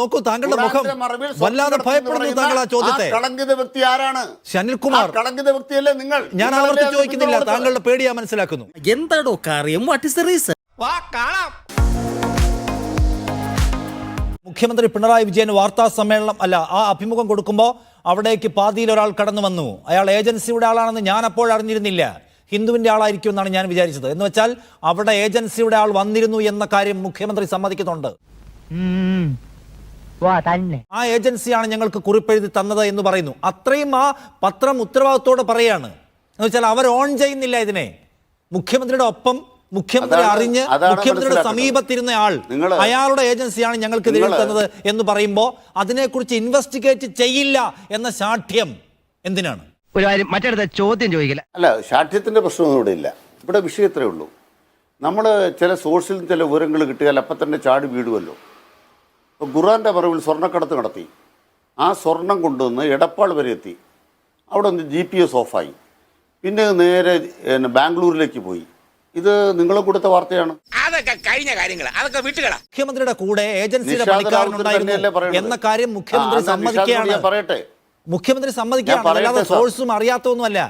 നോക്കൂ താങ്കളുടെ മുഖം വല്ലാതെ ഭയപ്പെടുന്നു താങ്കൾ ആ ചോദ്യത്തെ. കളങ്കിത വ്യക്തി ആരാണ്? ആ കളങ്കിത വ്യക്തിയല്ലേ നിങ്ങൾ? ഞാൻ ആവർത്തി ആവർത്തിച്ച് ചോദിക്കുന്നില്ല താങ്കളുടെ പേടി ഞാൻ മനസ്സിലാക്കുന്നു. എന്താടോ കാര്യം? വാട്ട് ഇസ് ദ റീസൺ മുഖ്യമന്ത്രി പിണറായി വിജയൻ വാർത്താ സമ്മേളനം അല്ല ആ അഭിമുഖം കൊടുക്കുമ്പോൾ അവിടേക്ക് പാതിയിൽ ഒരാൾ കടന്നു വന്നു. അയാൾ ഏജൻസിയുടെ ആളാണെന്ന് ഞാൻ അപ്പോൾ അറിഞ്ഞിരുന്നില്ല. ഹിന്ദുവിന്റെ ആളായിരിക്കും എന്നാണ് ഞാൻ വിചാരിച്ചത്. എന്ന് വെച്ചാൽ അവിടെ ഏജൻസിയുടെ ആൾ വന്നിരുന്നു എന്ന കാര്യം മുഖ്യമന്ത്രി സമ്മതിക്കുന്നുണ്ട്. ആ ഏജൻസിയാണ് ഞങ്ങൾക്ക് കുറിപ്പെഴുതി തന്നത് എന്ന് പറയുന്നു. അത്രയും ആ പത്രം ഉത്തരവാദിത്തോടെ പറയാണ്. എന്ന് വെച്ചാൽ അവർ ഓൺ ചെയ്യുന്നില്ല ഇതിനെ. മുഖ്യമന്ത്രിയുടെ ഒപ്പം മുഖ്യമന്ത്രി അറിഞ്ഞ് മുഖ്യമന്ത്രിയുടെ സമീപത്തിരുന്ന ആൾ അയാളുടെ ഏജൻസിയാണ് ഞങ്ങൾക്ക് ഇതിൽ തന്നത് എന്ന് പറയുമ്പോൾ അതിനെക്കുറിച്ച് ഇൻവെസ്റ്റിഗേറ്റ് ചെയ്യില്ല എന്ന ശാഠ്യം എന്തിനാണ്? ഒരു കാര്യം മറ്റടുത്ത ചോദ്യം ചോദിക്കില്ല. അല്ല ശാഠ്യത്തിന്റെ പ്രശ്നമൊന്നും ഇവിടെ ഇല്ല. ഇവിടെ വിഷയം ഇത്രയേ ഉള്ളൂ. നമ്മൾ ചില സോഴ്സിൽ ചില വിവരങ്ങൾ കിട്ടിയാൽ അപ്പം തന്നെ ചാടി വീടുമല്ലോ ഇപ്പോൾ ഖുറാന്റെ പറവിൽ സ്വർണക്കടത്ത് നടത്തി. ആ സ്വർണം കൊണ്ടുവന്ന് എടപ്പാൾ വരെ എത്തി. അവിടെ നിന്ന് ജി പി എസ് ഓഫായി പിന്നെ നേരെ പിന്നെ ബാംഗ്ലൂരിലേക്ക് പോയി. ഇത് നിങ്ങൾ കൊടുത്ത വാർത്തയാണ്. അതൊക്കെ കഴിഞ്ഞ കാര്യങ്ങൾ അതൊക്കെ വിട്ടുകളാ. മുഖ്യമന്ത്രിയുടെ കൂടെ ഏജൻസിയുടെ പണിക്കാരനുണ്ടായിരുന്നു എന്ന കാര്യം മുഖ്യമന്ത്രി സമ്മതിക്കുകയാണ്. പറയട്ടെ. മുഖ്യമന്ത്രി സമ്മതിക്കുകയാണ്. അല്ലാതെ സോഴ്സും അറിയാത്തൊന്നുമല്ല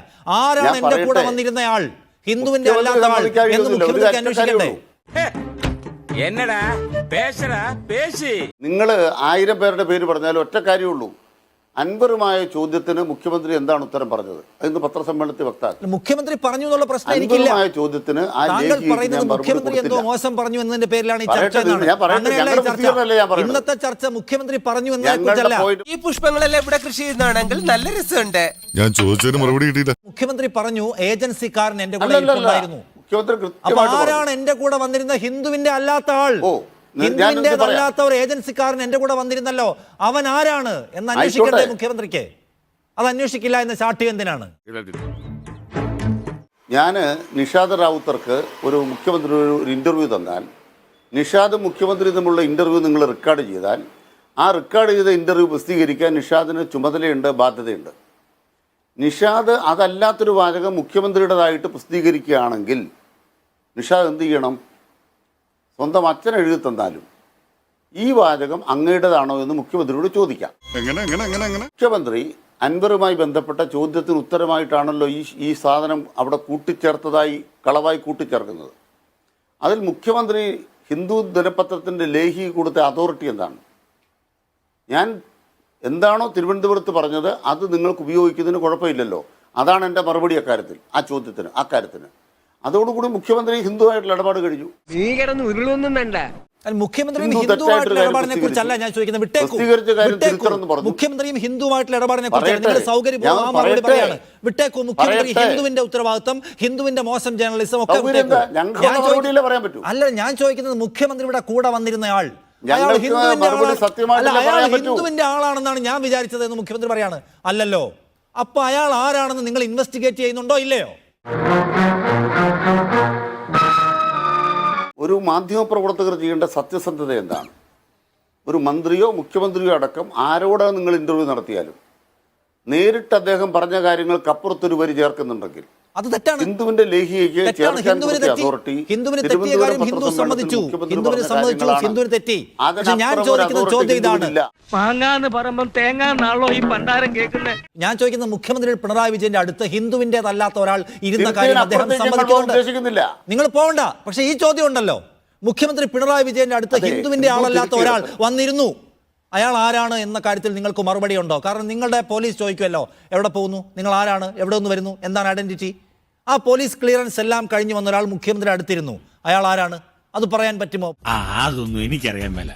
ആരാണ് എന്റെ കൂടെ. വന്നിരുന്നയാൾ? ഹിന്ദുവിന്റെ മുഖ്യമന്ത്രി അല്ലാത്ത ആൾ. എന്ന് മുഖ്യമന്ത്രിക്ക് അന്വേഷിക്കണ്ടേ? എന്നടാ? പേശടാ പേശി. നിങ്ങൾ ആയിരം പേരുടെ പേര് പറഞ്ഞാലും ഒറ്റ കാര്യമുള്ളൂ. അൻപറുമായ ചോദ്യത്തിന് മുഖ്യമന്ത്രി എന്താണ് ഉത്തരം പറഞ്ഞത്? അതിന്ന് പത്രസമ്മേളനത്തിൽ വ്യക്തമാക്കി മുഖ്യമന്ത്രി പറഞ്ഞു എന്നുള്ള പ്രശ്നം എനിക്കില്ല. ചോദ്യത്തിന് ആ താങ്കൾ പറയുന്നത് മുഖ്യമന്ത്രി എന്തോ മോശം പറഞ്ഞു എന്നതിന്റെ പേരിലാണ് ഈ ചർച്ച. ഇന്നത്തെ ചർച്ച മുഖ്യമന്ത്രി പറഞ്ഞു ഞങ്ങളുടെ ഈ പുഷ്പങ്ങളെല്ലാം ഇവിടെ കൃഷി ചെയ്യുന്നതാണെങ്കിൽ നല്ല രസമുണ്ട്. ഞാൻ ചോദിച്ചതിന് മറുപടി കിട്ടിയില്ല. മുഖ്യമന്ത്രി പറഞ്ഞു ഏജൻസിക്കാരൻ എന്റെ കൂടെ. മുഖ്യമന്ത്രി ആരാണ്. എന്റെ കൂടെ വന്നിരുന്ന? ഹിന്ദുവിന്റെ അല്ലാത്ത ആൾ. ഹിന്ദുവിന്റെ അല്ലാത്ത ഒരു ഏജൻസിക്കാരൻ എന്റെ കൂടെ വന്നിരുന്നല്ലോ. അവൻ ആരാണ്? എന്ന് അന്വേഷിക്കട്ടെ. മുഖ്യമന്ത്രിക്ക്? അത് അന്വേഷിക്കില്ല എന്ന് ശാഠ്യം എന്തിനാണ്? ഞാൻ നിഷാദ് റാവുത്തർക്ക് ഒരു മുഖ്യമന്ത്രി ഒരു ഒരു ഇന്റർവ്യൂ തന്നാൽ നിഷാദ് മുഖ്യമന്ത്രി തമ്മിലുള്ള ഇന്റർവ്യൂ നിങ്ങൾ റെക്കോർഡ് ചെയ്താൽ ആ റെക്കോർഡ് ചെയ്ത ഇന്റർവ്യൂ പ്രസിദ്ധീകരിക്കാൻ നിഷാദിന് ചുമതലയുണ്ട് ബാധ്യതയുണ്ട്. നിഷാദ് അതല്ലാത്തൊരു വാചകം മുഖ്യമന്ത്രിയുടേതായിട്ട് പ്രസിദ്ധീകരിക്കുകയാണെങ്കിൽ നിഷാദ് എന്ത് ചെയ്യണം? സ്വന്തം അച്ഛൻ എഴുതി തന്നാലും ഈ വാചകം അങ്ങയുടേതാണോ എന്ന് മുഖ്യമന്ത്രിയോട് ചോദിക്കാം. മുഖ്യമന്ത്രി അൻവറുമായി ബന്ധപ്പെട്ട ചോദ്യത്തിന് ഉത്തരമായിട്ടാണല്ലോ ഈ ഈ സാധനം അവിടെ കൂട്ടിച്ചേർത്തതായി കളവായി കൂട്ടിച്ചേർക്കുന്നത്. അതിൽ മുഖ്യമന്ത്രി ഹിന്ദു ദിനപത്രത്തിന്റെ ലേഖി കൊടുത്ത അതോറിറ്റി എന്താണ്? ഞാൻ എന്താണോ തിരുവനന്തപുരത്ത് പറഞ്ഞത് അത് നിങ്ങൾക്ക് ഉപയോഗിക്കുന്നതിന് കുഴപ്പമില്ലല്ലോ. അതാണ് എന്റെ മറുപടി അക്കാര്യത്തിൽ ആ ചോദ്യത്തിന് അക്കാര്യത്തിന് അതോടുകൂടി മുഖ്യമന്ത്രി ഹിന്ദുവായിട്ടുള്ള ഇടപാട് കഴിഞ്ഞു. നീ കിടന്ന് ഉരുളൊന്നും വേണ്ട. മുഖ്യമന്ത്രിയും ഹിന്ദു ഹിന്ദുവായിട്ടുള്ള ഇടപാടിനെ കുറിച്ചല്ല ഞാൻ ചോദിക്കുന്നത്. വിട്ടേക്കൂ. വിട്ടേക്കൂ. മുഖ്യമന്ത്രിയും ഹിന്ദുവായിട്ടുള്ള ഇടപാടിനെ കുറിച്ച് നിങ്ങൾ സൗകര്യപൂർവം മറുപടി. പറയാണ് വിട്ടേക്കൂ. മുഖ്യമന്ത്രി ഹിന്ദുവിന്റെ ഉത്തരവാദിത്വം ഹിന്ദുവിന്റെ മോശം ജേർണലിസം ഒക്കെ. അല്ല ഞാൻ ചോദിക്കുന്നത് മുഖ്യമന്ത്രിയുടെ കൂടെ വന്നിരുന്ന ആൾ. അയാൾ. ഹിന്ദുവിന്റെ ആളാണെന്നാണ് ഞാൻ വിചാരിച്ചത് എന്ന് മുഖ്യമന്ത്രി പറയാണ്. അല്ലല്ലോ. അപ്പൊ അയാൾ ആരാണെന്ന് നിങ്ങൾ ഇൻവെസ്റ്റിഗേറ്റ് ചെയ്യുന്നുണ്ടോ? ഇല്ലയോ? ഒരു മാധ്യമപ്രവർത്തകർ ചെയ്യേണ്ട സത്യസന്ധത എന്താണ്? ഒരു മന്ത്രിയോ മുഖ്യമന്ത്രിയോ അടക്കം ആരോടാണ് നിങ്ങൾ ഇന്റർവ്യൂ നടത്തിയാലും? നേരിട്ട് അദ്ദേഹം പറഞ്ഞ കാര്യങ്ങൾക്കപ്പുറത്തൊരു വരി ചേർക്കുന്നുണ്ടെങ്കിൽ അത് തെറ്റാണ്. ഹിന്ദുവിന്റെ ചേർക്കാൻ ഹിന്ദുവിന് തെറ്റി. അതോറിറ്റി ഹിന്ദുവിന് തെറ്റിയ കാര്യം ഹിന്ദു സമ്മതിച്ചു. ഹിന്ദുവിനെ സമ്മതിച്ചു. ഹിന്ദുവിനെ തെറ്റി. പക്ഷെ ഞാൻ ചോദിക്കുന്ന ചോദ്യം ഇതാണ്. മാങ്ങാന്ന് പറയുമ്പോൾ തേങ്ങാന്നാണല്ലോ ഈ പണ്ടാരം കേൾക്കുന്നത് ഞാൻ ചോദിക്കുന്ന മുഖ്യമന്ത്രി പിണറായി വിജയന്റെ അടുത്ത് ഹിന്ദുവിന്റേതല്ലാത്ത ഒരാൾ ഇരുന്ന കാര്യം അദ്ദേഹം സമ്മതിക്കുന്നില്ല സമ്മതിക്കുന്നുണ്ട്. നിങ്ങൾ പോകണ്ട. പക്ഷെ ഈ ചോദ്യം ഉണ്ടല്ലോ. മുഖ്യമന്ത്രി പിണറായി വിജയന്റെ അടുത്ത് ഹിന്ദുവിന്റെ ആളല്ലാത്ത ഒരാൾ വന്നിരുന്നു. അയാൾ ആരാണ് എന്ന കാര്യത്തിൽ നിങ്ങൾക്ക് മറുപടി ഉണ്ടോ? കാരണം നിങ്ങളുടെ പോലീസ് ചോദിക്കുമല്ലോ. എവിടെ പോകുന്നു? നിങ്ങൾ ആരാണ്? എവിടെ നിന്ന് വരുന്നു? എന്താണ് ഐഡന്റിറ്റി? ആ പോലീസ് ക്ലിയറൻസ് എല്ലാം കഴിഞ്ഞു വന്ന ഒരാൾ മുഖ്യമന്ത്രി അടുത്തിരുന്നു. അയാൾ ആരാണ്? അത് പറയാൻ പറ്റുമോ? ആ അതൊന്നും എനിക്കറിയാൻ മേല.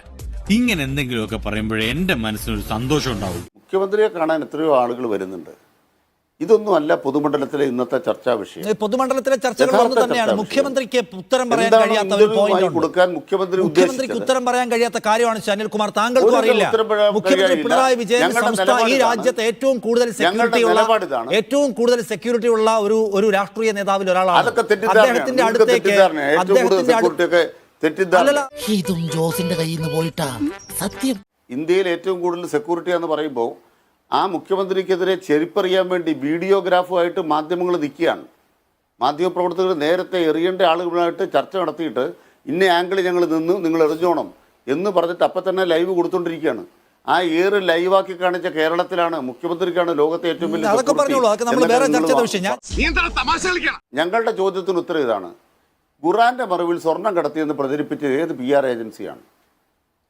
ഇങ്ങനെ എന്തെങ്കിലുമൊക്കെ പറയുമ്പോഴേ എന്റെ മനസ്സിനൊരു സന്തോഷം ഉണ്ടാവും മുഖ്യമന്ത്രിയെ കാണാൻ എത്രയോ ആളുകൾ വരുന്നുണ്ട്. ഇതൊന്നും അല്ല പൊതുമണ്ഡലത്തിലെ ഇന്നത്തെ ചർച്ചാ വിഷയം. പൊതുമണ്ഡലത്തിലെ ചർച്ചകൾ തന്നെയാണ്. മുഖ്യമന്ത്രിക്ക് ഉത്തരം പറയാൻ കഴിയാത്ത ഒരു പോയിന്റ് കൊടുക്കാൻ മുഖ്യമന്ത്രി മുഖ്യമന്ത്രിക്ക്? ഉത്തരം പറയാൻ കഴിയാത്ത കാര്യമാണ് ശ്രീ അനിൽകുമാർ താങ്കൾക്കും അറിയില്ല. മുഖ്യമന്ത്രി പിണറായി വിജയൻ സംസ്ഥാന ഈ രാജ്യത്ത് ഏറ്റവും കൂടുതൽ സെക്യൂരിറ്റി ഉള്ള ഏറ്റവും കൂടുതൽ സെക്യൂരിറ്റി ഉള്ള ഒരു ഒരു രാഷ്ട്രീയ നേതാവിൽ ഒരാളാണ്. അദ്ദേഹത്തിന്റെ അടുത്തേക്ക് അദ്ദേഹത്തിന്റെ ഇതും ജോസിന്റെ കയ്യിൽ നിന്ന് പോയിട്ടാ. സത്യം. ഇന്ത്യയിൽ ഏറ്റവും കൂടുതൽ സെക്യൂരിറ്റി എന്ന് പറയുമ്പോൾ ആ മുഖ്യമന്ത്രിക്കെതിരെ ചെരിപ്പറിയാൻ വേണ്ടി വീഡിയോഗ്രാഫുമായിട്ട് മാധ്യമങ്ങൾ നിൽക്കുകയാണ്. മാധ്യമപ്രവർത്തകർ നേരത്തെ എറിയേണ്ട ആളുകളുമായിട്ട് ചർച്ച നടത്തിയിട്ട് ഇന്ന ആംഗിളിൽ ഞങ്ങൾ നിന്ന് നിങ്ങൾ എറിഞ്ഞോണം എന്ന് പറഞ്ഞിട്ട് അപ്പം തന്നെ ലൈവ് കൊടുത്തോണ്ടിരിക്കുകയാണ്. ആ ഏറ് ലൈവാക്കി കാണിച്ച കേരളത്തിലാണ് മുഖ്യമന്ത്രിക്കാണ് ലോകത്തെ ഏറ്റവും വലിയ ഞങ്ങളുടെ ചോദ്യത്തിന് ഉത്തരം ഇതാണ്. ഖുറാന്റെ മറവിൽ സ്വർണം കടത്തിയെന്ന് പ്രചരിപ്പിച്ചത് ഏത് പി ആർ ഏജൻസിയാണ്?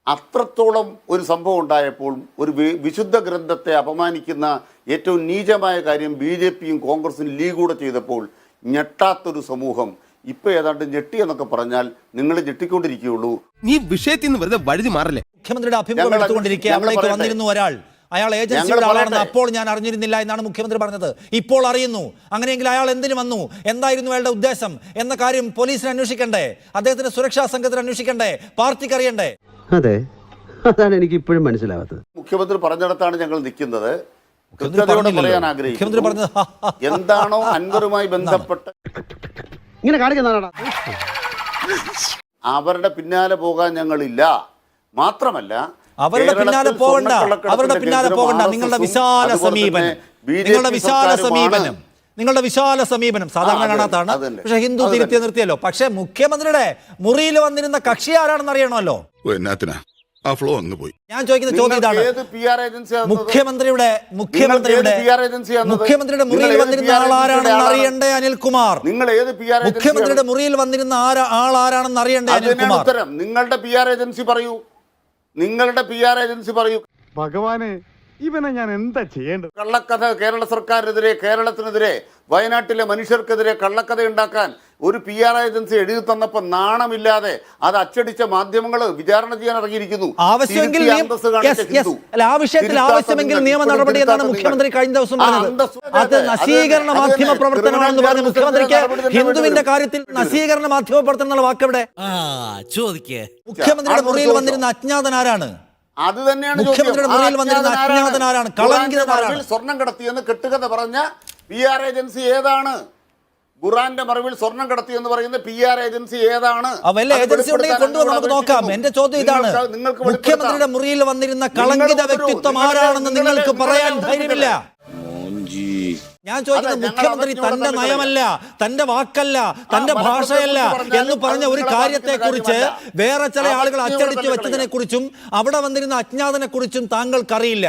അത്രത്തോളം ഒരു സംഭവം ഉണ്ടായപ്പോൾ ഒരു വിശുദ്ധ ഗ്രന്ഥത്തെ അപമാനിക്കുന്ന ഏറ്റവും നീചമായ കാര്യം ബി ജെ പിയും കോൺഗ്രസും ലീഗ് കൂടെ ചെയ്തപ്പോൾ ഞെട്ടാത്തൊരു സമൂഹം. ഇപ്പൊ ഏതാണ്ട് ഞെട്ടി എന്നൊക്കെ പറഞ്ഞാൽ നിങ്ങൾ ഞെട്ടിക്കൊണ്ടിരിക്കുകയുള്ളൂ. നീ വിഷയത്തിൽ നിന്ന് വെറുതെ വഴുതി മാറല്ലേ? മുഖ്യമന്ത്രിയുടെ അഭിമുഖം ഞങ്ങൾ എടുത്തുകൊണ്ടിരിക്കുക. അവിടേക്ക് വന്നിരുന്നു ഒരാൾ. അയാൾ ഏജൻസിയുടെ ആളാണെന്ന് അപ്പോൾ ഞാൻ അറിഞ്ഞിരുന്നില്ല എന്നാണ് മുഖ്യമന്ത്രി പറഞ്ഞത്. ഇപ്പോൾ അറിയുന്നു. അങ്ങനെയെങ്കിൽ അയാൾ എന്തിനു വന്നു? എന്തായിരുന്നു അയാളുടെ ഉദ്ദേശം? എന്ന കാര്യം പോലീസിനെ അന്വേഷിക്കണ്ടേ? അദ്ദേഹത്തിന്റെ സുരക്ഷാ സംഘത്തിന് അന്വേഷിക്കണ്ടേ? പാർട്ടിക്ക് അറിയണ്ടേ? അതെ. അതാണ് എനിക്ക് ഇപ്പോഴും മനസ്സിലാവാത്തത്. മുഖ്യമന്ത്രി പറഞ്ഞിടത്താണ് ഞങ്ങൾ നിൽക്കുന്നത്. പറയാൻ ആഗ്രഹിക്കുന്നു. എന്താണോ അൻവറുമായി ബന്ധപ്പെട്ട ഇങ്ങനെ കാണിക്കുന്നതാണോ അവരുടെ പിന്നാലെ പോകാൻ ഞങ്ങളില്ല. മാത്രമല്ല അവരുടെ പിന്നാലെ പോകണ്ട അവരുടെ പിന്നാലെ പോകണ്ട നിങ്ങളുടെ വിശാല സമീപനം. നിങ്ങളുടെ വിശാല സമീപനം. നിങ്ങളുടെ വിശാല സമീപനം സാധാരണ കാണാത്താണ് പക്ഷെ ഹിന്ദു തിരുത്തി. നിർത്തിയല്ലോ. പക്ഷെ മുഖ്യമന്ത്രിയുടെ മുറിയിൽ വന്നിരുന്ന കക്ഷി ആരാണെന്ന് അറിയണമല്ലോ? ആ ഫ്ലോ അങ്ങ് പോയി. ഞാൻ ചോദിക്കുന്ന ചോദ്യം ഇതാണ്. മുഖ്യമന്ത്രിയുടെ മുഖ്യമന്ത്രിയുടെ? മുഖ്യമന്ത്രിയുടെ മുറിയിൽ വന്നിരുന്ന ആളാരാണെന്ന് ആൾ ആരാണെന്ന് ഏജൻസിയുടെ അറിയണ്ടേ അനിൽകുമാർ? നിങ്ങൾ ഏത് പി ആർ മുഖ്യമന്ത്രിയുടെ മുറിയിൽ വന്നിരുന്ന ആൾ ആരാണെന്ന് അറിയണ്ടേ അനിൽകുമാർ? ഉത്തരം. നിങ്ങളുടെ പി ആർ ഏജൻസി പറയൂ. നിങ്ങളുടെ പി ആർ ഏജൻസി പറയൂ. ഭഗവാനെ ഇവനെ ഞാൻ എന്താ ചെയ്യേണ്ടത്? കള്ളക്കഥ കേരള സർക്കാരിനെതിരെ കേരളത്തിനെതിരെ വയനാട്ടിലെ മനുഷ്യർക്കെതിരെ കള്ളക്കഥ ഉണ്ടാക്കാൻ ഒരു പി ആർ ഏജൻസി എഴുതി തന്നപ്പോൾ നാണമില്ലാതെ അത് അച്ചടിച്ച മാധ്യമങ്ങൾ വിചാരണ ചെയ്യാൻ ഇറങ്ങിയിരിക്കുന്നു. ആവശ്യമെങ്കിൽ. അല്ല ആ വിഷയത്തിൽ ആവശ്യമെങ്കിൽ നിയമ നടപടി എന്നാണ് മുഖ്യമന്ത്രി കഴിഞ്ഞ ദിവസം പറഞ്ഞത്. അത് നശീകരണ മാധ്യമ പ്രവർത്തനമാണെന്ന് പറഞ്ഞ മുഖ്യമന്ത്രിക്ക് ഹിന്ദുവിന്റെ കാര്യത്തിൽ. നശീകരണ മാധ്യമ പ്രവർത്തനം എന്നുള്ള വാക്കെവിടെ? ആ ചോദിക്കേ. മുഖ്യമന്ത്രിയുടെ മുറിയിൽ വന്നിരുന്ന അജ്ഞാതൻ ആരാണ്? അത് തന്നെയാണ് ചോദ്യം. സ്വർണം കടത്തിയെന്ന് കെട്ടുകഥ പറഞ്ഞ പി ആർ ഏജൻസി ഏതാണ്? ഖുറാന്റെ മറവിൽ സ്വർണം കടത്തി എന്ന് പറയുന്ന പി ആർ ഏജൻസി ഏതാണ്? നമുക്ക് നോക്കാം. എന്റെ ചോദ്യം ഇതാണ്. നിങ്ങൾക്ക് മുഖ്യമന്ത്രിയുടെ മുറിയിൽ വന്നിരുന്ന കളങ്കിത വ്യക്തിത്വം ആരാണെന്ന് നിങ്ങൾക്ക് പറയാൻ നിങ്ങളുടെ ഞാൻ ചോദിക്കുന്നത് മുഖ്യമന്ത്രി തന്റെ നയമല്ല തന്റെ വാക്കല്ല തന്റെ ഭാഷയല്ല എന്ന് പറഞ്ഞ ഒരു കാര്യത്തെ കുറിച്ച് വേറെ ചില. ആളുകൾ അച്ചടിച്ചു അച്ചടിച്ച് വെച്ചതിനെ കുറിച്ചും അവിടെ വന്നിരുന്ന അജ്ഞാതനെ കുറിച്ചും താങ്കൾക്കറിയില്ല.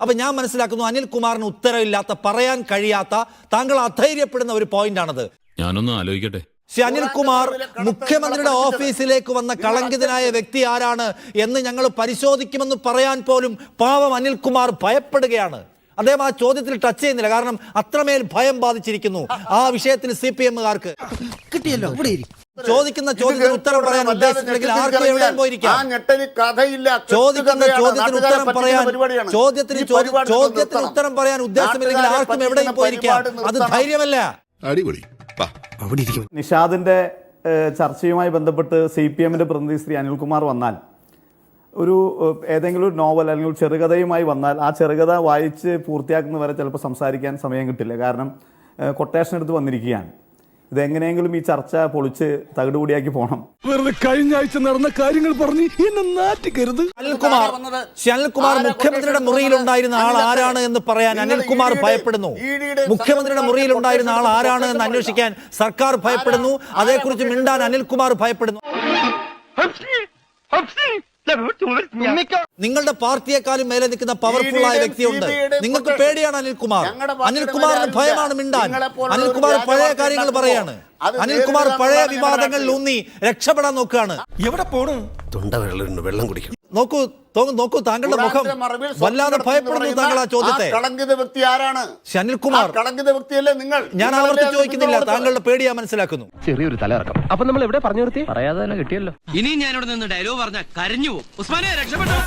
അപ്പൊ ഞാൻ മനസ്സിലാക്കുന്നു അനിൽകുമാറിന് ഉത്തരവില്ലാത്ത പറയാൻ കഴിയാത്ത താങ്കൾ അധൈര്യപ്പെടുന്ന ഒരു പോയിന്റാണത്. ഞാനൊന്ന് ആലോചിക്കട്ടെ. ശ്രീ അനിൽകുമാർ മുഖ്യമന്ത്രിയുടെ ഓഫീസിലേക്ക് വന്ന കളങ്കിതനായ വ്യക്തി ആരാണ് എന്ന് ഞങ്ങൾ പരിശോധിക്കുമെന്ന് പറയാൻ പോലും പാവം അനിൽകുമാർ ഭയപ്പെടുകയാണ്. അദ്ദേഹം ആ ചോദ്യത്തിൽ ടച്ച് ചെയ്യുന്നില്ല. കാരണം അത്രമേൽ ഭയം ബാധിച്ചിരിക്കുന്നു ആ വിഷയത്തിൽ സി പി എമ്മുകാർക്ക് കിട്ടിയല്ലോ ഇവിടെ ചോദിക്കുന്ന ചോദ്യത്തിന് ഉത്തരം പറയാൻ ഉദ്ദേശിച്ചില്ലെങ്കിൽ ആർക്കും എവിടെയും ആ പോയിരിക്കാം കഥയില്ല ചോദിക്കുന്ന ചോദ്യത്തിന് ഉത്തരം പറയാൻ പരിപാടിയാണ്. ചോദ്യത്തിന് ചോദ്യത്തിന് ഉത്തരം പറയാൻ ഉദ്ദേശമില്ലെങ്കിൽ ആർക്കും എവിടെയും പോയിരിക്കാം. അത് ധൈര്യമല്ല. അടിപൊളി. വാ അവിടെ ഇരിക്കും. നിഷാദിന്റെ ചർച്ചയുമായി ബന്ധപ്പെട്ട് സി പി എമ്മിന്റെ പ്രതിനിധി ശ്രീ അനിൽകുമാർ വന്നാൽ ഒരു ഏതെങ്കിലും ഒരു നോവൽ അല്ലെങ്കിൽ ഒരു ചെറുകഥയുമായി വന്നാൽ ആ ചെറുകഥ വായിച്ച് പൂർത്തിയാക്കുന്നവരെ ചിലപ്പോൾ സംസാരിക്കാൻ സമയം കിട്ടില്ല. കാരണം കൊട്ടേഷൻ എടുത്ത് വന്നിരിക്കുകയാണ്. ഇതെങ്ങനെയെങ്കിലും ഈ ചർച്ച പൊളിച്ച് തകിടുകൂടിയാക്കി പോകണം വെറുതെ കഴിഞ്ഞ ആഴ്ച നടന്ന കാര്യങ്ങൾ പറഞ്ഞ് എന്നെ നാറ്റിക്കരുത്. അനിൽകുമാർ അനിൽകുമാർ മുഖ്യമന്ത്രിയുടെ മുറിയിൽ ഉണ്ടായിരുന്ന ആൾ ആരാണ് എന്ന് പറയാൻ അനിൽകുമാർ ഭയപ്പെടുന്നു. മുഖ്യമന്ത്രിയുടെ മുറിയിൽ ഉണ്ടായിരുന്ന ആൾ ആരാണ് എന്ന് അന്വേഷിക്കാൻ സർക്കാർ ഭയപ്പെടുന്നു. അതേക്കുറിച്ച് മിണ്ടാൻ അനിൽകുമാർ ഭയപ്പെടുന്നു. നിങ്ങളുടെ പാർട്ടിയെക്കാളും മേലെ നിൽക്കുന്ന പവർഫുൾ ആയ വ്യക്തിയുണ്ട്. നിങ്ങൾക്ക്. പേടിയാണ് അനിൽകുമാർ. അനിൽകുമാറിന് ഭയമാണ് മിണ്ടാൻ. അനിൽകുമാർ പഴയ കാര്യങ്ങൾ പറയാണ്. അനിൽകുമാർ പഴയ വിവാദങ്ങളിൽ ഊന്നി രക്ഷപ്പെടാൻ നോക്കുകയാണ്. എവിടെ പോണു? തൊണ്ട വെള്ളം വെള്ളം കുടിക്കണം. നോക്കൂ നോക്കൂ താങ്കളുടെ മുഖം വല്ലാതെ ഭയപ്പെടുന്നു താങ്കൾ ആ ചോദ്യത്തെ. കളങ്കിത വ്യക്തി ആരാണ്? ആ കളങ്കിത വ്യക്തിയല്ലേ നിങ്ങൾ? ഞാൻ നിങ്ങളല്ലേ ആവർത്തി ചോദിക്കുന്നില്ല താങ്കളുടെ പേടി ഞാൻ മനസ്സിലാക്കുന്നു. ചെറിയൊരു തലയിറക്കം അപ്പൊ നമ്മൾ എവിടെ പറഞ്ഞു നിർത്തി? പറയാതെ തന്നെ കിട്ടിയല്ലോ. ഇനി ഞാനിവിടെ നിന്ന് ഡയലോഗ് പറഞ്ഞ കരഞ്ഞു പോകും. ഉസ്മാനെ രക്ഷപ്പെട്ടോ?